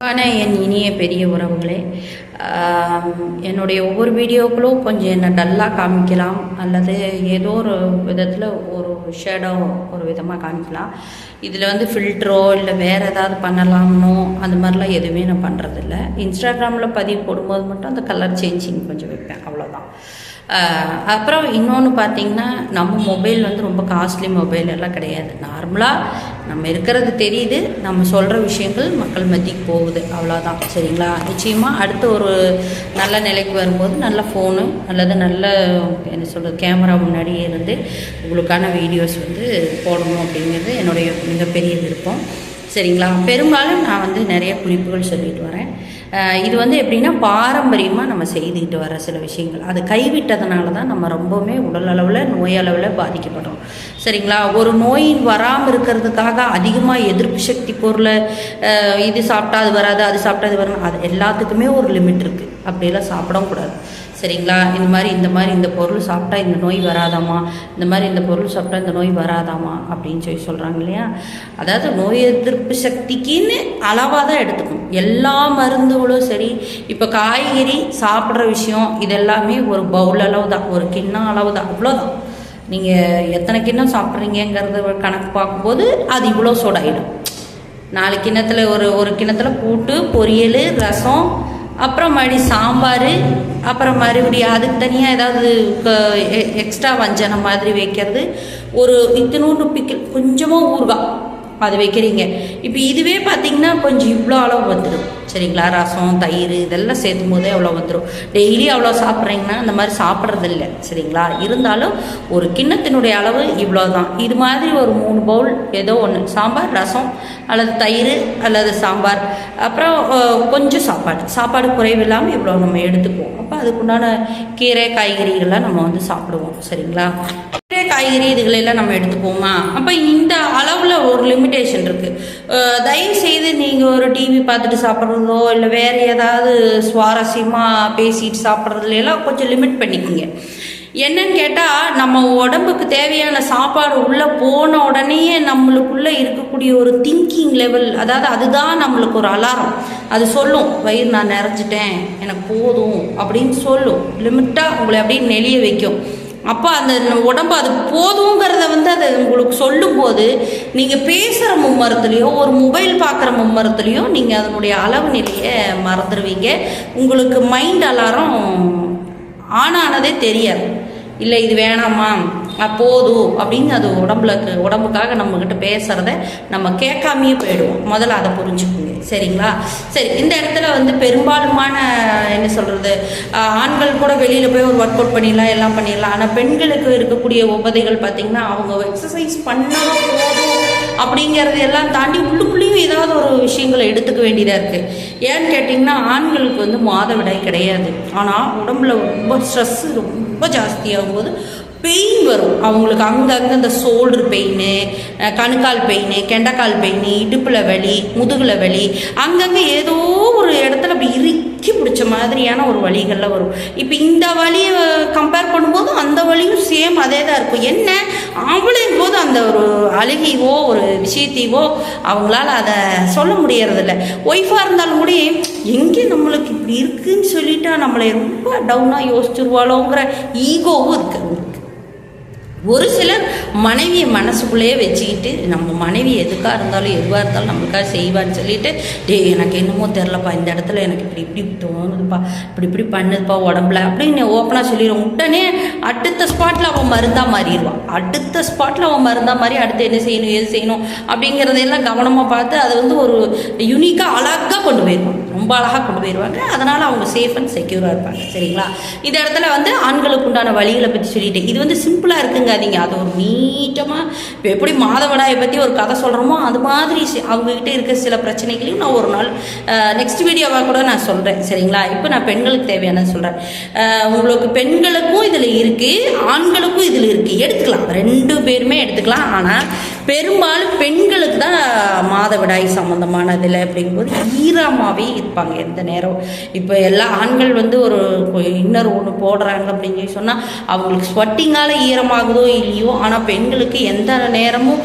ஆன என் இனிய பெரிய உறவுகளே என்னுடைய ஒவ்வொரு வீடியோக்களும் கொஞ்சம் என்னை டல்லாக காமிக்கலாம் அல்லது ஏதோ ஒரு விதத்தில் ஒரு ஷேடோ ஒரு விதமாக காமிக்கலாம். இதில் வந்து ஃபில்டரோ இல்லை வேறு ஏதாவது பண்ணலாம்னோ அந்த மாதிரிலாம் எதுவுமே நான் பண்ணுறதில்ல இன்ஸ்டாகிராமில் பதிவு போடும்போது மட்டும் அந்த கலர் சேஞ்சிங் கொஞ்சம் வைப்பேன் அவ்வளோ அப்புறம் இன்னொன்று பார்த்தீங்கன்னா நம்ம மொபைல் வந்து ரொம்ப காஸ்ட்லி மொபைல் எல்லாம் கிடையாது. நார்மலாக நம்ம இருக்கிறது தெரியுது. நம்ம சொல்கிற விஷயங்கள் மக்கள் மத்திக்கு போகுது. அவ்வளோதான் சரிங்களா? நிச்சயமாக அடுத்த ஒரு நல்ல நிலைக்கு வரும்போது நல்ல ஃபோனு அல்லது நல்ல என்ன சொல்கிறது கேமரா முன்னாடியே இருந்து உங்களுக்கான வீடியோஸ் வந்து போடணும் அப்படிங்கிறது என்னுடைய மிகப்பெரிய விருப்பம். சரிங்களா? பெரும்பாலும் நான் வந்து நிறைய குறிப்புகள் சொல்லிட்டு வரேன். இது வந்து எப்படின்னா பாரம்பரியமாக நம்ம செய்துக்கிட்டு வர சில விஷயங்கள். அது கைவிட்டதுனால தான் நம்ம ரொம்பவுமே உடல் அளவில் நோய் அளவில் பாதிக்கப்படுறோம். சரிங்களா? ஒரு நோய் வராமல் இருக்கிறதுக்காக அதிகமாக எதிர்ப்பு சக்தி பொருளை இது சாப்பிட்டா அது வராது அது சாப்பிட்டா அது வராது. அது எல்லாத்துக்குமே ஒரு லிமிட் இருக்குது அப்படியெல்லாம் சாப்பிடவும் கூடாது. சரிங்களா? இந்த மாதிரி இந்த மாதிரி இந்த பொருள் சாப்பிட்டா இந்த நோய் வராதாமா இந்த மாதிரி இந்த பொருள் சாப்பிட்டா இந்த நோய் வராதாமா அப்படின்னு சொல்லி சொல்கிறாங்க இல்லையா? அதாவது நோய் எதிர்ப்பு சக்திக்குன்னு அளவாக தான் எடுத்துக்கணும். எல்லா மருந்துகளும் சரி இப்போ காய்கறி சாப்பிட்ற விஷயம் இதெல்லாமே ஒரு பவுல் அளவு தான். ஒரு கிண்ணம் அளவு தான். அவ்வளோதான் நீங்கள் எத்தனை கிண்ணம் சாப்பிட்றீங்கிறத கணக்கு பார்க்கும்போது அது இவ்வளோ சூடாயிடும். நாலு கிண்ணத்தில் ஒரு ஒரு கிண்ணத்தில் கூட்டு பொரியல் ரசம் அப்புறம் மறுபடி சாம்பார் அப்புறம் மறுபடியும் அதுக்கு தனியாக ஏதாவது எக்ஸ்ட்ரா வஞ்சனம் மாதிரி வைக்கிறது. ஒரு இத்தினூண்டு பிக்கல் கொஞ்சமாக ஊறுகாய். அது வைக்கிறீங்க இப்போ இதுவே பார்த்தீங்கன்னா கொஞ்சம் இவ்வளோ அளவு வந்துடும் சரிங்களா? ரசம் தயிர் இதெல்லாம் சேர்த்தும் போதே அவ்வளோ வந்துடும் டெய்லி அவ்வளோ சாப்பிட்றீங்கன்னா அந்த மாதிரி சாப்பிட்றதில்ல. சரிங்களா? இருந்தாலும் ஒரு கிண்ணத்தினுடைய அளவு இவ்வளோ தான் இது மாதிரி ஒரு மூணு பவுல் ஏதோ ஒன்று சாம்பார் ரசம் அல்லது தயிர் அல்லது சாம்பார். அப்புறம் கொஞ்சம் சாப்பாடு. சாப்பாடு குறைவில்லாமல் இவ்வளோ நம்ம எடுத்துக்குவோம். அப்போ அதுக்குண்டான கீரை காய்கறிகள்லாம் நம்ம வந்து சாப்பிடுவோம். சரிங்களா? கீரை காய்கறி இதுகளெல்லாம் நம்ம எடுத்துக்குவோமா அப்போ இந்த அளவில் ஒரு லிமிட்டேஷன் இருக்குது தயவு செய்து நீங்கள் ஒரு டிவி பார்த்துட்டு சாப்பிட்றதோ இல்லை வேறு ஏதாவது சுவாரஸ்யமாக பேசிட்டு சாப்பிட்றதுலாம் கொஞ்சம் லிமிட் பண்ணிக்கோங்க. என்னன்னு கேட்டால் நம்ம உடம்புக்கு தேவையான சாப்பாடு உள்ளே போன உடனே நம்மளுக்குள்ளே இருக்கக்கூடிய ஒரு திங்கிங் லெவல் அதாவது அதுதான் நம்மளுக்கு ஒரு அலாரம் அது சொல்லும் வயிறு நான் நிறைஞ்சிட்டேன் எனக்கு போதும் அப்படின்னு சொல்லும். லிமிட்டாக உங்களை அப்படியே நெளிய வைக்கும். அப்போ அந்த உடம்பு அது போதுங்கிறத வந்து அது உங்களுக்கு சொல்லும்போது நீங்கள் பேசுகிற மும்மரத்துலேயோ ஒரு மொபைல் பார்க்குற மும்மரத்துலேயோ நீங்கள் அதனுடைய அளவு நிலையை மறந்துடுவீங்க உங்களுக்கு மைண்ட் அலாரம் ஆன் ஆனதே தெரியாது. இல்லை இது வேணாமா? போதும் அப்படின்னு அது உடம்புல உடம்புக்காக நம்மக்கிட்ட பேசுகிறத நம்ம கேட்காமையே போயிடுவோம். முதல்ல அதை புரிஞ்சுக்குங்க. சரிங்களா? சரி இந்த இடத்துல வந்து பெரும்பாலுமான என்ன சொல்கிறது ஆண்கள் கூட வெளியில் போய் ஒரு ஒர்க் அவுட் பண்ணிடலாம் எல்லாம் பண்ணிடலாம். ஆனால் பெண்களுக்கு இருக்கக்கூடிய உபதைகள் பார்த்திங்கன்னா அவங்க எக்ஸசைஸ் பண்ணால் போதும் அப்படிங்கிறது எல்லாம் தாண்டி உள்ளுக்குள்ளேயும் ஏதாவது ஒரு விஷயங்களை எடுத்துக்க வேண்டியதாக இருக்குது ஏன்னு கேட்டிங்கன்னா ஆண்களுக்கு வந்து மாதவிடாய் கிடையாது. ஆனால் உடம்புல ரொம்ப ஸ்ட்ரெஸ்ஸு ரொம்ப ஜாஸ்தியாகும் போது பெயின் வரும். அவங்களுக்கு அங்கங்கே இந்த ஷோல்டர் பெயின் கணுக்கால் பெயின் கெண்டைக்கால் பெயின் இடுப்பில் வலி முதுகில் வலி அங்கங்கே ஏதோ ஒரு இடத்துல அப்படி இறுக்கி பிடிச்ச மாதிரியான ஒரு வழிகளில் வரும். இப்போ இந்த வழியை கம்பேர் பண்ணும்போது அந்த வழியும் சேம் அதே தான் இருக்கும். என்ன? அவளையும் போது அந்த ஒரு அழுகையோ ஒரு விஷயத்தையோ அவங்களால அதை சொல்ல முடியறதில்ல. ஒய்ஃபாக இருந்தாலும் கூட எங்கே நம்மளுக்கு இப்படி இருக்குன்னு சொல்லிட்டா நம்மளை ரொம்ப டவுனாக யோசிச்சிருவாளோங்கிற ஈகோவும் இருக்குது ஒரு சிலர் மனைவியை மனசுக்குள்ளேயே வச்சுக்கிட்டு நம்ம மனைவி எதுக்காக இருந்தாலும் எதுவாக இருந்தாலும் நம்மளுக்காக செய்வான்னு சொல்லிட்டு டே எனக்கு என்னமோ தெரிலப்பா இந்த இடத்துல எனக்கு இப்படி இப்படி தோணுதுப்பா இப்படி இப்படி பண்ணுதுப்பா உடம்புல அப்படின்னு ஓப்பனாக சொல்லிடுவோம் உடனே அடுத்த ஸ்பாட்டில் அவன் மருந்தாக மாறிடுவான். அடுத்த ஸ்பாட்டில் அவன் மருந்தாக மாறி அடுத்து என்ன செய்யணும் எது செய்யணும் அப்படிங்கிறதையெல்லாம் கவனமாக பார்த்து அதை வந்து ஒரு யூனிக்காக அழகாக கொண்டு போயிடுவான் ரொம்ப அழகாக கொண்டு போயிடுவாங்க அதனால் அவங்க சேஃப் அண்ட் செக்யூராக இருப்பாங்க. சரிங்களா? இந்த இடத்துல வந்து ஆண்களுக்கு உண்டான வழிகளை பற்றி சொல்லிட்டேன் இது வந்து சிம்பிளாக இருக்குங்காதீங்க. அது ஒரு நீட்டமாக இப்போ எப்படி மாதவிடாயை பற்றி ஒரு கதை சொல்கிறோமோ அது மாதிரி சி- அவங்ககிட்ட இருக்க சில பிரச்சனைகளையும் நான் ஒரு நாள் நெக்ஸ்ட் வீடியோவாக கூட நான் சொல்கிறேன் சரிங்களா? இப்போ நான் பெண்களுக்கு தேவையான சொல்கிறேன் உங்களுக்கு பெண்களுக்கும் இதில் இருக்குது ஆண்களுக்கும் இதில் இருக்குது எடுத்துக்கலாம். ரெண்டு பேருமே எடுத்துக்கலாம். ஆனால் பெரும்பாலும் பெண்களுக்கு தான் மாதவிடாய் சம்மந்தமானதில் அப்படிங்கும்போது ஈரமாகவே இருப்பாங்க எந்த நேரம். இப்போ எல்லா ஆண்கள் வந்து ஒரு இன்னர் ஒன்று போடுறாங்க அப்படின்னு சொல்லி சொன்னால் அவங்களுக்கு ஸ்வட்டிங்கால ஈரமாகுதோ இல்லையோ ஆனால் பெண்களுக்கு எந்த நேரமும்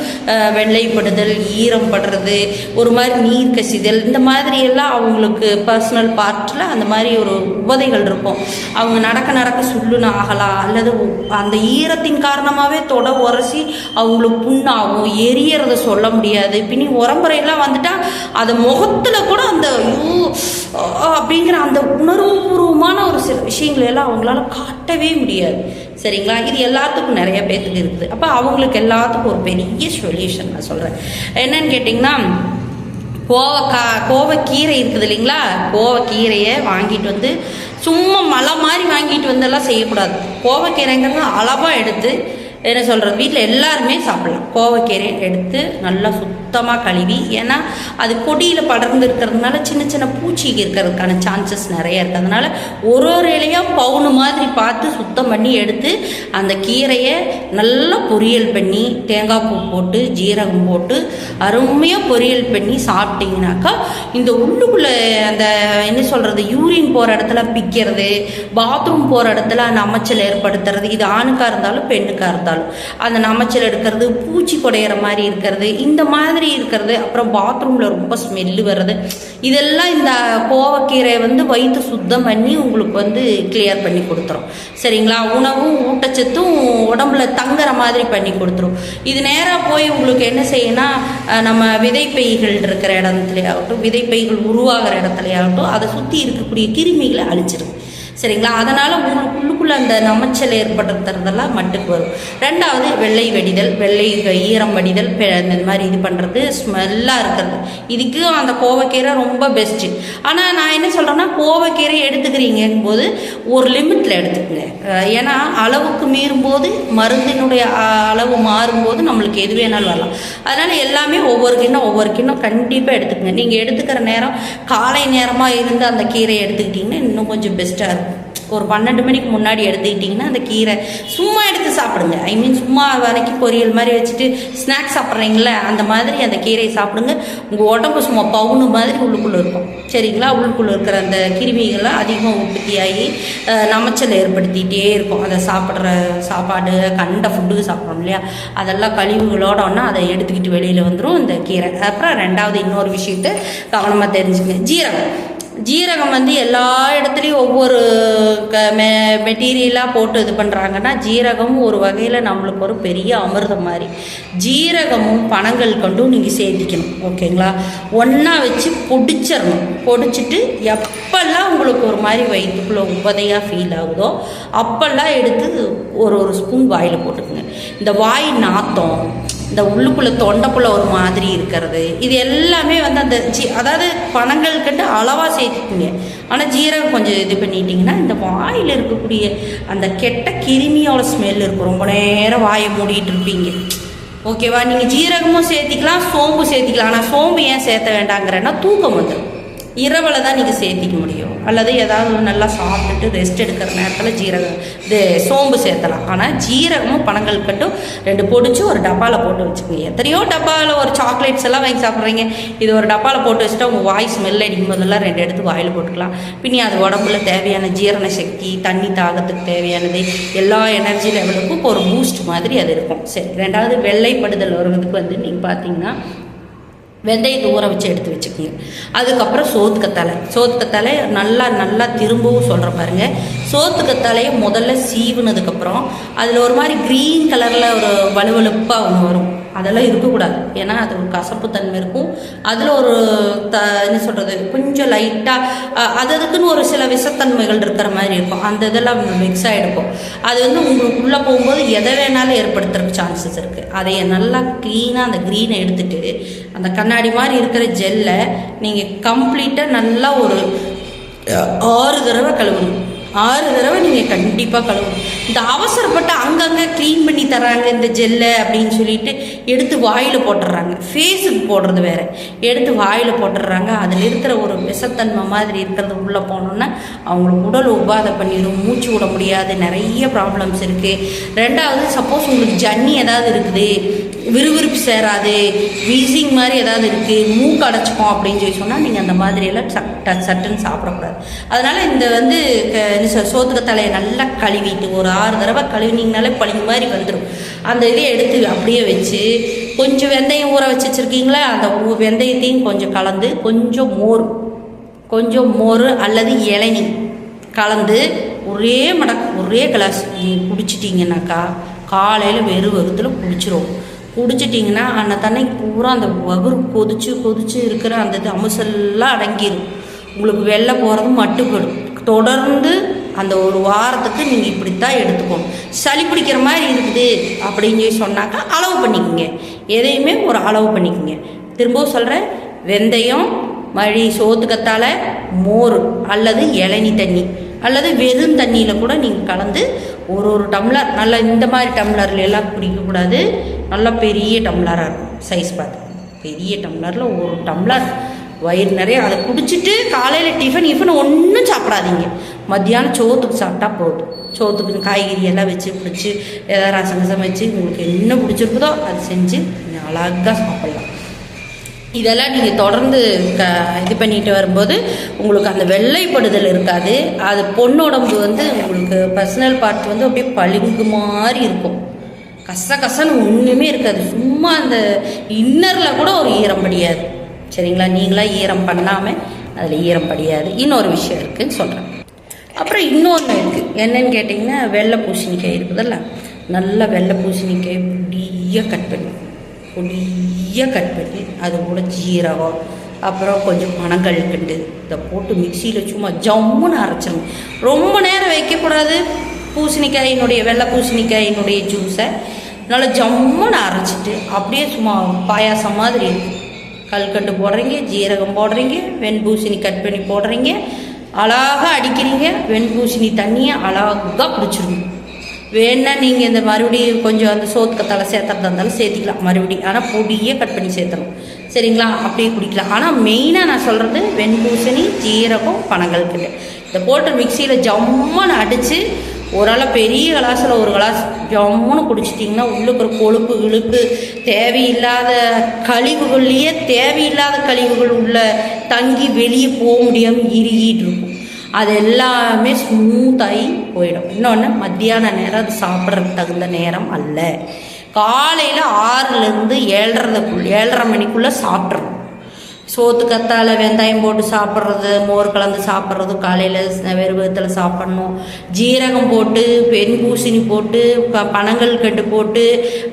வெள்ளைப்படுதல் ஈரம் படுறது ஒரு மாதிரி நீர் கசிதல் இந்த மாதிரி எல்லாம் அவங்களுக்கு பர்சனல் பார்ட்டில் அந்த மாதிரி ஒரு உபதைகள் இருக்கும். அவங்க நடக்க நடக்க சுள்ளுன்னு ஆகலாம் அல்லது அந்த ஈரத்தின் காரணமாகவே தொட உரசி அவங்களுக்கு புண்ணாகும் எரியறத சொல்ல முடியாது. பின்னி உரம்புறையெல்லாம் வந்துட்டா அது முகத்தில் கூட அந்த ஐயோ அப்படிங்கிற அந்த உணர்வுபூர்வமான ஒரு சில விஷயங்களெல்லாம் அவங்களால காட்டவே முடியாது. சரிங்களா? இது எல்லாத்துக்கும் நிறைய பேர்த்துக்கு இருக்குது. அப்போ அவங்களுக்கு எல்லாத்துக்கும் ஒரு பெரிய சொல்யூஷன் நான் சொல்கிறேன் என்னன்னு கேட்டிங்கன்னா கோவக்கா கோவக்கீரை இருக்குது இல்லைங்களா? கோவக்கீரையை வாங்கிட்டு வந்து சும்மா மலை மாதிரி வாங்கிட்டு வந்தெல்லாம் செய்யக்கூடாது. கோவக்கீரைங்கிறது அளவாக எடுத்து என்ன சொல்கிறது வீட்டில் எல்லாருமே சாப்பிடலாம். கோவக்கீரை எடுத்து நல்லா சுத்தமாக கழுவி. ஏன்னா அது கொடியில் படர்ந்து இருக்கிறதுனால சின்ன சின்ன பூச்சி இருக்கிறதுக்கான சான்சஸ் நிறைய இருக்குது அதனால் ஒரு ஒரு இலையாக பவுன் மாதிரி பார்த்து சுத்தம் பண்ணி எடுத்து அந்த கீரையை நல்லா பொரியல் பண்ணி தேங்காய் பூ போட்டு ஜீரகம் போட்டு அருமையாக பொரியல் பண்ணி சாப்பிட்டீங்கனாக்கா இந்த உள்ளுக்குள்ளே அந்த என்ன சொல்கிறது யூரின் போகிற இடத்துல பிக்கிறது பாத்ரூம் போகிற இடத்துல நமைச்சல் ஏற்படுத்துறது இது ஆணுக்காக இருந்தாலும் பெண்ணுக்காக இருந்தாலும். அந்த நமைச்சல் எடுக்கிறது பூச்சி குடையிற மாதிரி இருக்கிறது இந்த மாதிரி இருக்கிறது அப்புறம் பாத்ரூமில் ரொம்ப ஸ்மெல்லு வர்றது. இதெல்லாம் இந்த கோவக்கீரை வந்து வயிற்று சுத்தம் பண்ணி உங்களுக்கு வந்து கிளியர் பண்ணி கொடுத்துரும். சரிங்களா? உணவும் ஊட்டச்சத்தும் உடம்புல தங்குற மாதிரி பண்ணி கொடுத்துரும். இது நேராக போய் உங்களுக்கு என்ன செய்யணும்னா நம்ம விதைப்பைகள் இருக்கிற இடத்துலையாகட்டும் விதைப்பைகள் உருவாகிற இடத்துலையாகட்டும் அதை சுற்றி இருக்கக்கூடிய கிருமிகளை அழிச்சிடும் சரிங்களா? அதனால் உள்ளுக்குள்ளே அந்த நமைச்சல் ஏற்படுத்துறதெல்லாம் மட்டுக்கு வரும் ரெண்டாவது வெள்ளை வடிதல் வெள்ளை ஈரம் வடிதல் பெ- இந்த மாதிரி இது பண்ணுறது ஸ்மெல்லாக இருக்கிறது. இதுக்கு அந்த கோவக்கீரை ரொம்ப பெஸ்ட்டு ஆனால் நான் என்ன சொல்கிறேன்னா கோவக்கீரை எடுத்துக்கிறீங்கும் போது ஒரு லிமிட்டில் எடுத்துக்கங்க. ஏன்னா அளவுக்கு மீறும்போது மருந்தினுடைய அளவு மாறும்போது நம்மளுக்கு எது வேணாலும் வரலாம். அதனால் எல்லாமே ஒவ்வொரு கிண்ணம் ஒவ்வொரு கிண்ணம் கண்டிப்பாக எடுத்துக்கங்க. நீங்கள் எடுத்துக்கிற நேரம் காலை நேரமாக இருந்து அந்த கீரையை எடுத்துக்கிட்டிங்கன்னா இன்னும் கொஞ்சம் பெஸ்ட்டாக இருக்கும் ஒரு பன்னெண்டு மணிக்கு முன்னாடி எடுத்துக்கிட்டிங்கன்னா அந்த கீரை சும்மா எடுத்து சாப்பிடுங்க. ஐ மீன் சும்மா வதக்கி பொரியல் மாதிரி வச்சுட்டு ஸ்நாக்ஸ் சாப்பிட்றீங்களே அந்த மாதிரி அந்த கீரையை சாப்பிடுங்க. உங்கள் உடம்பு சும்மா பவுனு மாதிரி உள்ளுக்குள்ளே இருக்கும். சரிங்களா? உள்ளுக்குள்ளே இருக்கிற அந்த கிருமிகள்லாம் அதிகமாக உற்பத்தியாகி நமைச்சல் ஏற்படுத்திகிட்டே இருக்கும். அதை சாப்பிட்ற சாப்பாடு கண்ட ஃபுட்டு சாப்பிட்றோம் இல்லையா? அதெல்லாம் கழிவுகளோட ஒன்றா அதை எடுத்துக்கிட்டு வெளியில் வந்துடும் இந்த கீரை. அப்புறம் ரெண்டாவது இன்னொரு விஷயத்தை கவனமாக தெரிஞ்சுங்க. ஜீரகம். ஜீரகம் வந்து எல்லா இடத்துலையும் ஒவ்வொரு க மெ மெட்டீரியலாக போட்டு இது பண்ணுறாங்கன்னா ஜீரகமும் ஒரு வகையில் நம்மளுக்கு ஒரு பெரிய அமிர்தம் மாதிரி. ஜீரகமும் பணங்கள் கொண்டும் நீங்கள் சேர்த்திக்கணும் ஓகேங்களா? ஒன்றா வச்சு பொடிச்சிடணும். பொடிச்சிட்டு எப்பெல்லாம் உங்களுக்கு ஒரு மாதிரி வயிற்றுக்குள்ளே உபதையாக ஃபீல் ஆகுதோ அப்பெல்லாம் எடுத்து ஒரு ஒரு ஸ்பூன் வாயில் போட்டுக்குங்க. இந்த வாய் நாத்தம் இந்த உள்ளுக்குள்ளே தொண்டைக்குள்ளே ஒரு மாதிரி இருக்கிறது. இது எல்லாமே வந்து அந்த ஜி அதாவது பணங்கள் கண்டு அளவாக சேர்த்துக்குங்க. ஆனால் ஜீரகம் கொஞ்சம் இது பண்ணிட்டீங்கன்னா இந்த வாயில் இருக்கக்கூடிய அந்த கெட்ட கிருமியோட ஸ்மெல் இருக்கும். ரொம்ப நேரம் வாயை மூடிட்டு இருப்பீங்க. ஓகேவா நீங்கள் ஜீரகமும் சேர்த்திக்கலாம் சோம்பு சேர்த்திக்கலாம். ஆனால் சோம்பு ஏன் சேர்த்த வேண்டாங்கிறேன்னா தூக்கம் வந்துடும் இரவில் தான் நீங்கள் சேர்த்திக்க முடியும். அல்லது ஏதாவது நல்லா சாப்பிட்டுட்டு ரெஸ்ட் எடுக்கிற நேரத்தில் ஜீரகம் இது சோம்பு சேர்த்தலாம். ஆனால் ஜீரகமும் பனங்கள் கட்டும் ரெண்டு பொடிச்சு ஒரு டப்பாவில் போட்டு வச்சுக்கோங்க. எத்தனையோ டப்பாவில் ஒரு சாக்லேட்ஸ் எல்லாம் வாங்கி சாப்பிட்றீங்க. இது ஒரு டப்பாவில் போட்டு வச்சுட்டா உங்கள் வாய் ஸ்மெல் அடிக்கும் போதெல்லாம் ரெண்டு எடுத்து வாயில் போட்டுக்கலாம். பின்னி அது உடம்புல தேவையான ஜீரண சக்தி தண்ணி தாகத்துக்கு தேவையானது எல்லா எனர்ஜி லெவலுக்கும் ஒரு பூஸ்ட் மாதிரி அது இருக்கும். சரி ரெண்டாவது வெள்ளைப்படுதல் வருவதுக்கு வந்து நீங்கள் பார்த்தீங்கன்னா வெந்தயத்தை ஊற வச்சு எடுத்து வச்சுக்கோங்க. அதுக்கப்புறம் சோத்துக்கத்தலை சோத்துக்கத்தலை நல்லா நல்லா திரும்பவும் சொல்கிற பாருங்க. சோத்துக்கத்தலையை முதல்ல சீவுனதுக்கப்புறம் அதில் ஒரு மாதிரி க்ரீன் கலரில் ஒரு வலுவலுப்பாக ஒன்று வரும். அதெல்லாம் இருக்கக்கூடாது. ஏன்னா அது ஒரு கசப்பு தன்மை இருக்கும். அதில் ஒரு த என்ன சொல்கிறது கொஞ்சம் லைட்டாக அது அதுக்குன்னு ஒரு சில விஷத்தன்மைகள் இருக்கிற மாதிரி இருக்கும். அந்த இதெல்லாம் மிக்ஸ் ஆகிருக்கும் அது வந்து உங்களுக்கு உள்ளே போகும்போது எதை வேணாலும் ஏற்படுத்துறதுக்கு சான்சஸ் இருக்குது அதை நல்லா க்ளீனாக அந்த க்ரீனை எடுத்துகிட்டு அந்த கண்ணாடி மாதிரி இருக்கிற ஜெல்லை நீங்கள் கம்ப்ளீட்டாக நல்லா ஒரு ஆறு தடவை கழுவணும். ஆறு தடவை நீங்கள் கண்டிப்பாக கழுவணும். இந்த அவசரப்பட்டு அங்கங்கே க்ளீன் பண்ணி தராங்க இந்த ஜெல்லை அப்படின்னு சொல்லிட்டு எடுத்து வாயில் போட்டுடுறாங்க. ஃபேஸுக்கு போடுறது வேறு. எடுத்து வாயில் போட்டுடுறாங்க. அதில் இருக்கிற ஒரு விஷத்தன்மை மாதிரி இருக்கிறது உள்ளே போனோன்னா அவங்களுக்கு உடல் உபாதை பண்ணிடும். மூச்சு விட முடியாது. நிறைய ப்ராப்ளம்ஸ் இருக்குது ரெண்டாவது சப்போஸ் உங்களுக்கு ஜன்னி ஏதாவது இருக்குது. விறுவிறுப்பு சேராது. வீசிங் மாதிரி ஏதாவது இருக்குது மூக்கு அடைச்சிக்கும் அப்படின்னு சொல்லி சொன்னால் நீங்கள் அந்த மாதிரியெல்லாம் சட்ட சட்டுன்னு சாப்பிடக்கூடாது. அதனால் இந்த வந்து சோத்துக்க தலையை நல்லா கழுவிட்டு ஒரு ஆறு தடவை கழுவினீங்கனாலே பளிங்கு மாதிரி வந்துடும் அந்த இதை எடுத்து அப்படியே வச்சு கொஞ்சம் வெந்தயம் ஊற வச்சு வச்சுருக்கீங்களா அந்த வெந்தயத்தையும் கொஞ்சம் கலந்து கொஞ்சம் மோர் கொஞ்சம் மோர் அல்லது இளநி கலந்து ஒரே மடக்கு ஒரே கிளாஸ் நீங்கள் குடிச்சிட்டிங்கனாக்கா காலையில் வெறும் வகுத்தில் குடிச்சிரும். குடிச்சிட்டிங்கன்னா அன்னத்தன்னைக்கு பூரா அந்த வகுறு கொதிச்சு கொதிச்சு இருக்கிற அந்த இது அமுசல்லாம் அடங்கிடும் உங்களுக்கு வெளில போகிறதும் மட்டுப்படும் தொடர்ந்து அந்த ஒரு வாரத்துக்கு நீங்கள் இப்படித்தான் எடுத்துக்கணும் சளி பிடிக்கிற மாதிரி இருக்குது அப்படின்னு சொல்லி சொன்னாக்கா அளவு பண்ணிக்கோங்க. எதையுமே ஒரு அளவு பண்ணிக்கோங்க. திரும்பவும் சொல்கிறேன் வெந்தயம் மழி சோத்துக்கத்தால் மோர் அல்லது இளநி தண்ணி அல்லது வெறும் தண்ணியில் கூட நீங்கள் கலந்து ஒரு ஒரு டம்ளர் நல்லா இந்த மாதிரி டம்ளர்ல எல்லாம் குடிக்கக்கூடாது நல்லா பெரிய டம்ளராக இருக்கும் சைஸ் பார்த்து. பெரிய டம்ளரில் ஒரு டம்ளர் வயிறு நிறைய அதை குடிச்சிட்டு காலையில் டிஃபன் இஃபன் ஒன்றும் சாப்பிடாதீங்க. மத்தியானம் சோத்துக்கு சாப்பிட்டா போதும். சோத்துக்கு காய்கறி எல்லாம் வச்சு பிடிச்சி ஏதாவது ரசம் ரசம் வச்சு உங்களுக்கு என்ன பிடிச்சிருக்குதோ அது செஞ்சு நீங்கள் அழகாக சாப்பிட்லாம். இதெல்லாம் நீங்கள் தொடர்ந்து க இது பண்ணிட்டு வரும்போது உங்களுக்கு அந்த வெள்ளைப்படுதல் இருக்காது. அது பொண்ணுடம்பு வந்து உங்களுக்கு பர்சனல் பார்ட் வந்து அப்படியே பளிங்கு மாதிரி இருக்கும். கச கசன்னு ஒன்றுமே இருக்காது. சும்மா அந்த இன்னரில் கூட ஒரு ஈரம் படியாது. சரிங்களா? நீங்களாம் ஈரம் பண்ணாமல் அதில் ஈரம் படியாது. இன்னொரு விஷயம் இருக்குதுன்னு சொல்கிறேன் அப்புறம் இன்னொன்று இருக்குது என்னன்னு கேட்டிங்கன்னா வெள்ளை பூசணிக்காய் இருக்குதுல்ல நல்ல வெள்ளை பூசணிக்காய் பொடியாக கட் பண்ணி. பொடியாக கட் பண்ணி. அது கூட ஜீரகம் அப்புறம் கொஞ்சம் பனங்கல்கண்டு இதை போட்டு மிக்சியில் சும்மா ஜம்முன்னு அரைச்சிடணும் ரொம்ப நேரம் வைக்கக்கூடாது பூசணிக்காயினுடைய வெள்ளை பூசணிக்காயினுடைய ஜூஸை நல்லா ஜம்முன்னு அரைச்சிட்டு அப்படியே சும்மா பாயாசம் மாதிரி இருக்கும் கல்கண்டு போடுறீங்க ஜீரகம் போடுறீங்க வெண்பூசணி கட் பண்ணி போடுறீங்க அழகாக அடிக்கிறீங்க வெண்பூசணி தண்ணியை அழகாக குடிச்சிருங்க. வேணா நீங்கள் இந்த மறுபடியும் கொஞ்சம் அந்த சோத்துக்கத்தால் சேர்த்துறதா இருந்தாலும் சேர்த்திக்கலாம் மறுபடியும். ஆனால் பொடியே கட் பண்ணி சேர்த்துடணும் சரிங்களா? அப்படியே குடிக்கலாம். ஆனால் மெயினாக நான் சொல்கிறது வெண்பூசணி ஜீரகம் பனங்கல்கண்டு இதை போட்டு மிக்சியில் ஜம்முன்னு அடித்து ஓரளவு பெரிய கிளாஸில் ஒரு கிளாஸ் ஜம்முன்னு குடிச்சிட்டிங்கன்னா உள்ளுக்கு ஒரு கொழுப்பு இழுப்பு தேவையில்லாத கழிவுகள்லேயே தேவையில்லாத கழிவுகள் உள்ள தங்கி வெளியே போக முடியாமல் இறுகிட்டு இருக்கும். அது எல்லாமே ஸ்மூத்தாகி போயிடும். இன்னொன்று மத்தியான நேரம் அது சாப்பிட்றதுக்கு தகுந்த நேரம் அல்ல. காலையில் ஆறுலேருந்து ஏழரை ஏழரை மணிக்குள்ளே சாப்பிட்றோம் சோத்து கத்தால வெங்காயம் போட்டு சாப்பிட்றது மோர் கலந்து சாப்பிட்றது காலையில் வெறுவத்தில் சாப்பிட்ணும். ஜீரகம் போட்டு பெண் பூசணி போட்டு ப பனங்கள் கட்டு போட்டு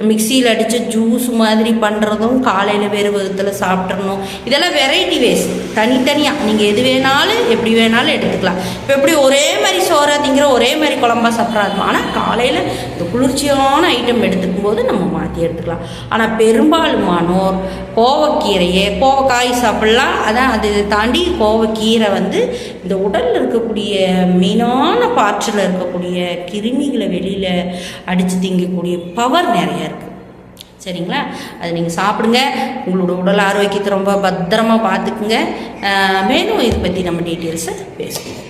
மிக்சியில் அடித்து ஜூஸ் மாதிரி பண்ணுறதும் காலையில் வெறுவத்தில் சாப்பிட்றணும் இதெல்லாம் வெரைட்டி வேஸ் தனித்தனியாக நீங்கள் எது வேணாலும் எப்படி வேணாலும் எடுத்துக்கலாம். இப்போ எப்படி ஒரே மாதிரி சோறா திங்கிற ஒரே மாதிரி குழம்பா சாப்பிட்றாரு ஆனால் காலையில் இந்த குளிர்ச்சியான ஐட்டம் எடுத்துக்கும் போது நம்ம மாற்றி எடுத்துக்கலாம். ஆனால் பெரும்பாலுமானோர் கோவக்கீரையை கோவக்காய் சாப்பிட்லாம். அதான் அது தாண்டி கோவக்கீரை வந்து இந்த உடலில் இருக்கக்கூடிய மெயினான பாற்றில் இருக்கக்கூடிய கிருமிகளை வெளியில் அடித்து திங்கக்கூடிய பவர் நிறையா இருக்குது சரிங்களா? அது நீங்கள் சாப்பிடுங்க. உங்களோட உடல் ஆரோக்கியத்தை ரொம்ப பத்திரமா பார்த்துக்குங்க. மேலும் இதை பற்றி நம்ம டீட்டெயில்ஸை பேசுவோம்.